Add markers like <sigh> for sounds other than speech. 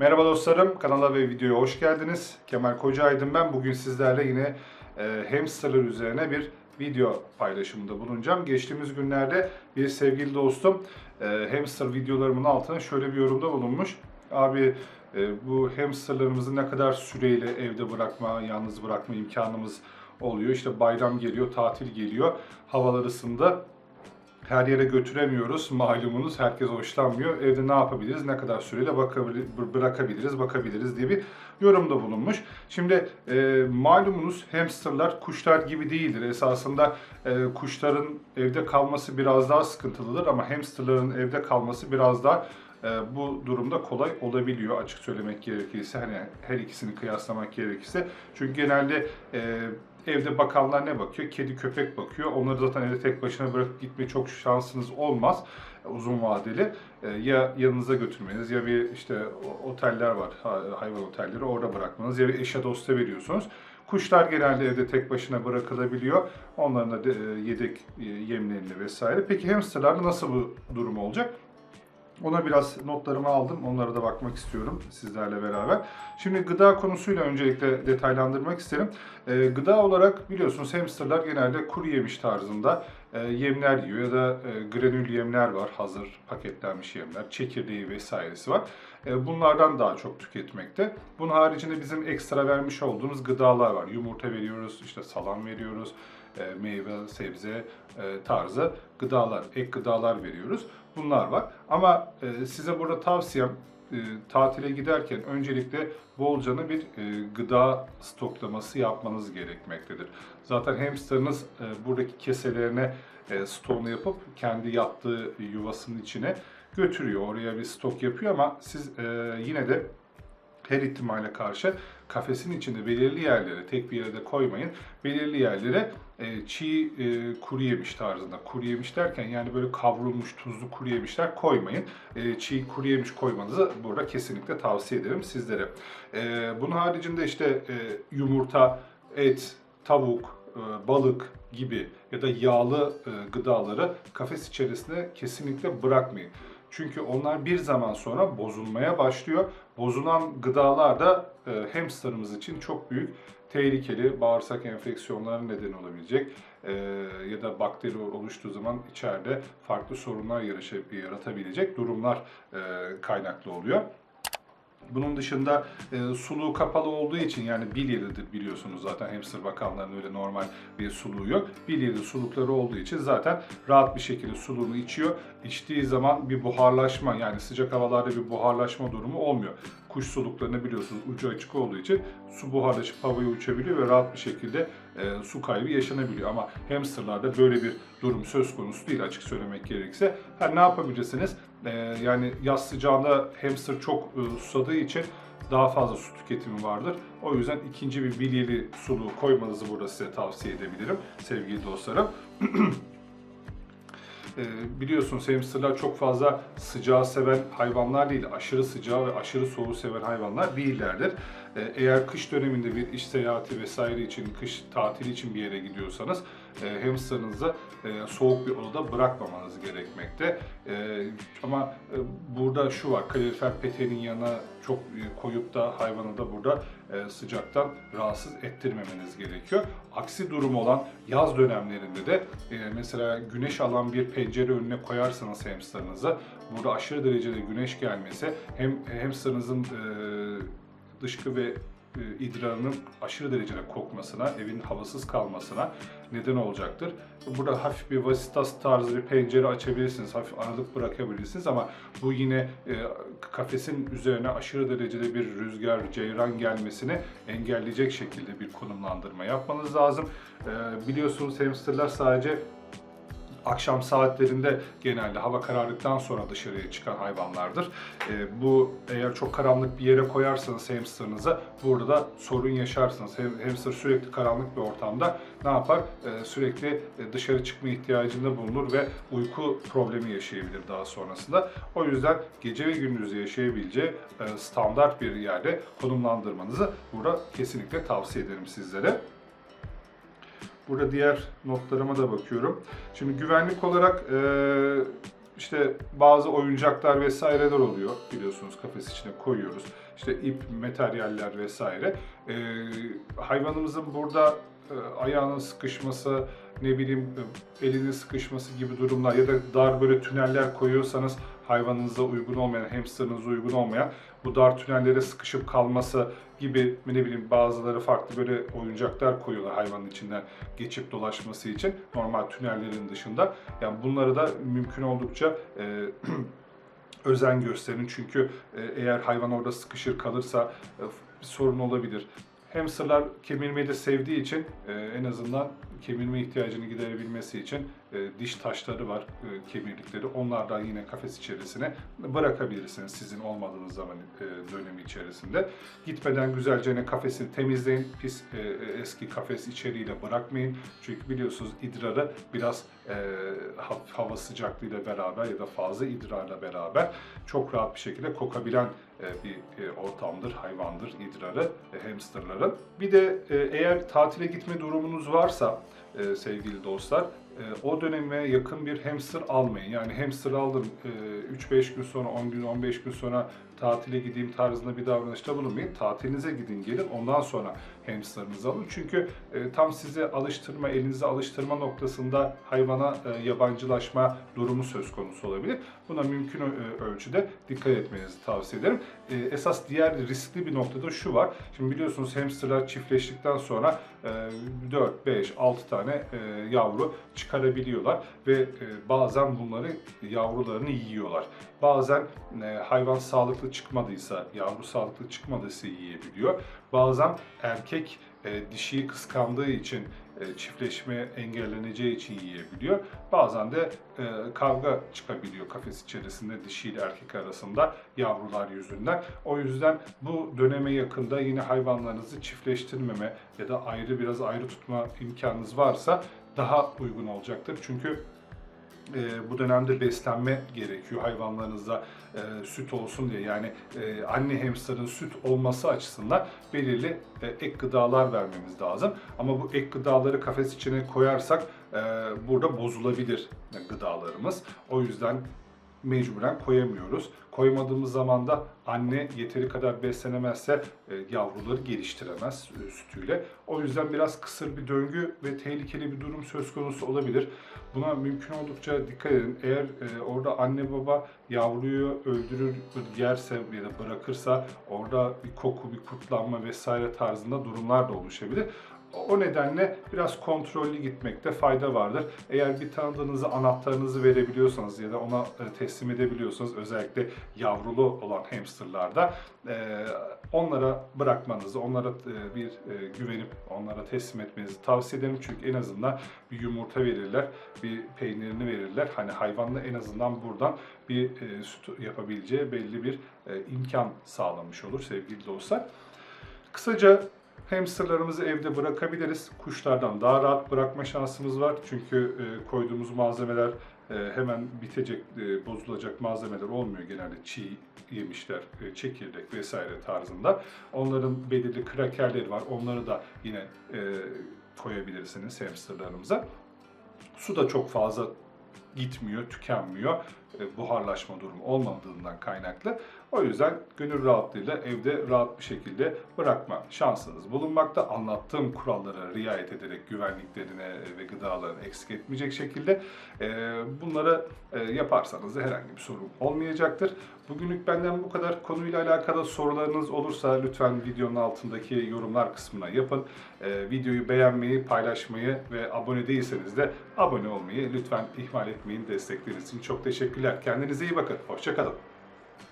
Merhaba dostlarım, kanala ve videoya hoş geldiniz. Kemal Kocaaydın ben. Bugün sizlerle yine e, hamsterlar üzerine bir video paylaşımında bulunacağım. Geçtiğimiz günlerde bir sevgili dostum e, hamster videolarımın altına şöyle bir yorumda bulunmuş. Abi e, bu hamsterlarımızı ne kadar süreyle evde bırakma, yalnız bırakma imkanımız oluyor. İşte bayram geliyor, tatil geliyor, havalar ısındı her yere götüremiyoruz malumunuz. Herkes hoşlanmıyor. Evde ne yapabiliriz? Ne kadar süreyle bakabili- bı- bırakabiliriz, bakabiliriz diye bir yorumda bulunmuş. Şimdi e, malumunuz hamsterlar kuşlar gibi değildir. Esasında e, kuşların evde kalması biraz daha sıkıntılıdır ama hamsterların evde kalması biraz daha bu durumda kolay olabiliyor açık söylemek gerekirse. Hani her ikisini kıyaslamak gerekirse. Çünkü genelde e, evde bakanlar ne bakıyor? Kedi köpek bakıyor. Onları zaten evde tek başına bırakıp gitme çok şansınız olmaz e, uzun vadeli. E, ya yanınıza götürmeniz ya bir işte oteller var ha- hayvan otelleri orada bırakmanız ya bir eşe dosta veriyorsunuz. Kuşlar genelde evde tek başına bırakılabiliyor. Onların da de- yedek yemlerini vesaire. Peki hamsterlarda nasıl bu durum olacak? Ona biraz notlarımı aldım. Onlara da bakmak istiyorum sizlerle beraber. Şimdi gıda konusuyla öncelikle detaylandırmak isterim. Ee, gıda olarak biliyorsunuz hamsterlar genelde kuru yemiş tarzında e, yemler yiyor ya da e, granül yemler var. Hazır paketlenmiş yemler, çekirdeği vesairesi var. E, bunlardan daha çok tüketmekte. Bunun haricinde bizim ekstra vermiş olduğumuz gıdalar var. Yumurta veriyoruz, işte salam veriyoruz, e, meyve, sebze e, tarzı gıdalar, ek gıdalar veriyoruz. Bunlar var. Ama e, size burada tavsiyem e, tatile giderken öncelikle bolcana bir e, gıda stoklaması yapmanız gerekmektedir. Zaten hamsterınız e, buradaki keselerine e, yapıp kendi yattığı yuvasının içine götürüyor. Oraya bir stok yapıyor ama siz e, yine de her ihtimale karşı kafesin içinde belirli yerlere, tek bir yere de koymayın. Belirli yerlere e, çiğ e, kuru yemiş tarzında. Kuru yemiş derken yani böyle kavrulmuş tuzlu kuru yemişler koymayın. E, çiğ kuru yemiş koymanızı burada kesinlikle tavsiye ederim sizlere. E, bunun haricinde işte e, yumurta, et, tavuk, e, balık gibi ya da yağlı e, gıdaları kafes içerisinde kesinlikle bırakmayın. Çünkü onlar bir zaman sonra bozulmaya başlıyor. Bozulan gıdalar da e, hamsterımız için çok büyük tehlikeli bağırsak enfeksiyonları neden olabilecek e, ya da bakteri oluştuğu zaman içeride farklı sorunlar yaratabilecek durumlar e, kaynaklı oluyor. Bunun dışında e, suluğu kapalı olduğu için yani bilyelidir biliyorsunuz zaten hamster bakanların öyle normal bir suluğu yok. Bilyeli sulukları olduğu için zaten rahat bir şekilde suluğunu içiyor. İçtiği zaman bir buharlaşma yani sıcak havalarda bir buharlaşma durumu olmuyor. Kuş suluklarını biliyorsunuz ucu açık olduğu için su buharlaşıp havaya uçabiliyor ve rahat bir şekilde e, su kaybı yaşanabiliyor. Ama hamsterlarda böyle bir durum söz konusu değil açık söylemek gerekirse. Ha, ne yapabilirsiniz? E, yani yaz sıcağında hamster çok e, susadığı için daha fazla su tüketimi vardır. O yüzden ikinci bir bilyeli suluğu koymanızı burada size tavsiye edebilirim sevgili dostlarım. <clears throat> E, biliyorsunuz hamsterlar çok fazla sıcağı seven hayvanlar değil, aşırı sıcağı ve aşırı soğuğu seven hayvanlar değillerdir. E, eğer kış döneminde bir iş seyahati vesaire için, kış tatili için bir yere gidiyorsanız e, hamsterınızı e, soğuk bir odada bırakmamanız gerekmekte. E, ama e, burada şu var, kalorifer peteğinin yanına çok e, koyup da hayvanı da burada e, sıcaktan rahatsız ettirmemeniz gerekiyor. Aksi durum olan yaz dönemlerinde de e, mesela güneş alan bir pencere önüne koyarsanız hamsterınıza burada aşırı derecede güneş gelmesi hem hamsterınızın e, dışkı ve e, idrarının aşırı derecede kokmasına, evin havasız kalmasına neden olacaktır. Burada hafif bir vasitas tarzı bir pencere açabilirsiniz, hafif aralık bırakabilirsiniz ama bu yine e, kafesin üzerine aşırı derecede bir rüzgar, ceyran gelmesini engelleyecek şekilde bir konumlandırma yapmanız lazım. E, biliyorsunuz hamsterlar sadece akşam saatlerinde genelde hava karardıktan sonra dışarıya çıkan hayvanlardır. Ee, bu eğer çok karanlık bir yere koyarsanız hamsterınıza burada da sorun yaşarsınız. Hem, hamster sürekli karanlık bir ortamda ne yapar? Ee, sürekli e, dışarı çıkma ihtiyacında bulunur ve uyku problemi yaşayabilir daha sonrasında. O yüzden gece ve gündüz yaşayabileceği e, standart bir yerde konumlandırmanızı burada kesinlikle tavsiye ederim sizlere. Burada diğer notlarıma da bakıyorum. Şimdi güvenlik olarak e, işte bazı oyuncaklar vesaireler oluyor biliyorsunuz kafes içine koyuyoruz. İşte ip, materyaller vesaire. Ee, hayvanımızın burada e, ayağının sıkışması, ne bileyim elinin sıkışması gibi durumlar ya da dar böyle tüneller koyuyorsanız hayvanınıza uygun olmayan, hamsterınıza uygun olmayan bu dar tünellere sıkışıp kalması gibi ne bileyim bazıları farklı böyle oyuncaklar koyuyorlar hayvanın içinden geçip dolaşması için normal tünellerin dışında. Yani bunları da mümkün oldukça e, <clears throat> özen gösterin çünkü e, eğer hayvan orada sıkışır kalırsa e, sorun olabilir. Hamsterlar kemirmeyi de sevdiği için e, en azından kemirme ihtiyacını giderebilmesi için e, diş taşları var e. Onlardan yine kafes içerisine bırakabilirsiniz sizin olmadığınız zaman e, dönemi içerisinde. Gitmeden güzelce yine kafesini temizleyin. Pis e, eski kafes içeriğiyle bırakmayın. Çünkü biliyorsunuz idrarı biraz e, ha- hava sıcaklığıyla beraber ya da fazla idrarla beraber çok rahat bir şekilde kokabilen bir ortamdır, hayvandır idrarı hamsterların. Bir de eğer tatile gitme durumunuz varsa sevgili dostlar, o döneme yakın bir hamster almayın. Yani hamster aldım e, 3-5 gün sonra, 10 gün, 15 gün sonra tatile gideyim tarzında bir davranışta bulunmayın. Tatilinize gidin gelin ondan sonra hamsterınızı alın. Çünkü e, tam size alıştırma, elinize alıştırma noktasında hayvana e, yabancılaşma durumu söz konusu olabilir. Buna mümkün ö- ölçüde dikkat etmenizi tavsiye ederim. E, esas diğer riskli bir noktada şu var. Şimdi biliyorsunuz hamsterlar çiftleştikten sonra e, 4, 5, 6 tane e, yavru çıkarabiliyorlar ve e, bazen bunları yavrularını yiyorlar. Bazen e, hayvan sağlıklı çıkmadıysa, yavru sağlıklı çıkmadıysa yiyebiliyor. Bazen erkek e, dişiyi kıskandığı için e, çiftleşme engelleneceği için yiyebiliyor. Bazen de e, kavga çıkabiliyor kafes içerisinde dişi ile erkek arasında yavrular yüzünden. O yüzden bu döneme yakında yine hayvanlarınızı çiftleştirmeme ya da ayrı biraz ayrı tutma imkanınız varsa daha uygun olacaktır. Çünkü e, bu dönemde beslenme gerekiyor hayvanlarınıza e, süt olsun diye yani e, anne hamsterın süt olması açısından belirli e, ek gıdalar vermemiz lazım. Ama bu ek gıdaları kafes içine koyarsak e, burada bozulabilir gıdalarımız. O yüzden mecburen koyamıyoruz. Koymadığımız zaman da anne yeteri kadar beslenemezse e, yavruları geliştiremez e, sütüyle. O yüzden biraz kısır bir döngü ve tehlikeli bir durum söz konusu olabilir. Buna mümkün oldukça dikkat edin. Eğer e, orada anne baba yavruyu öldürür, yerse ya da bırakırsa orada bir koku, bir kurtlanma vesaire tarzında durumlar da oluşabilir. O nedenle biraz kontrollü gitmekte fayda vardır. Eğer bir tanıdığınıza anahtarınızı verebiliyorsanız ya da ona e, teslim edebiliyorsanız özellikle yavrulu olan hamsterlarda e, onlara bırakmanızı, onlara e, bir güvenip onlara teslim etmenizi tavsiye ederim. Çünkü en azından bir yumurta verirler, bir peynirini verirler. Hani hayvanla en azından buradan bir süt yapabileceği belli bir imkan sağlamış olur sevgili dostlar. Kısaca hamsterlarımızı evde bırakabiliriz. Kuşlardan daha rahat bırakma şansımız var. Çünkü e, koyduğumuz malzemeler e, hemen bitecek, e, bozulacak malzemeler olmuyor genelde çiğ yemişler, çekirdek vesaire tarzında. Onların belirli krakerleri var. Onları da yine e, koyabilirsiniz hamsterlarımıza. Su da çok fazla gitmiyor, tükenmiyor. Buharlaşma durumu olmadığından kaynaklı. O yüzden gönül rahatlığıyla evde rahat bir şekilde bırakma şansınız bulunmakta. Anlattığım kurallara riayet ederek güvenliklerine ve gıdalarını eksik etmeyecek şekilde e, bunları e, yaparsanız da herhangi bir sorun olmayacaktır. Bugünlük benden bu kadar. Konuyla alakalı sorularınız olursa lütfen videonun altındaki yorumlar kısmına yapın. E, videoyu beğenmeyi, paylaşmayı ve abone değilseniz de abone olmayı lütfen ihmal etmeyin. Destekleriniz için çok teşekkürler. Kendinize iyi bakın. Hoşçakalın.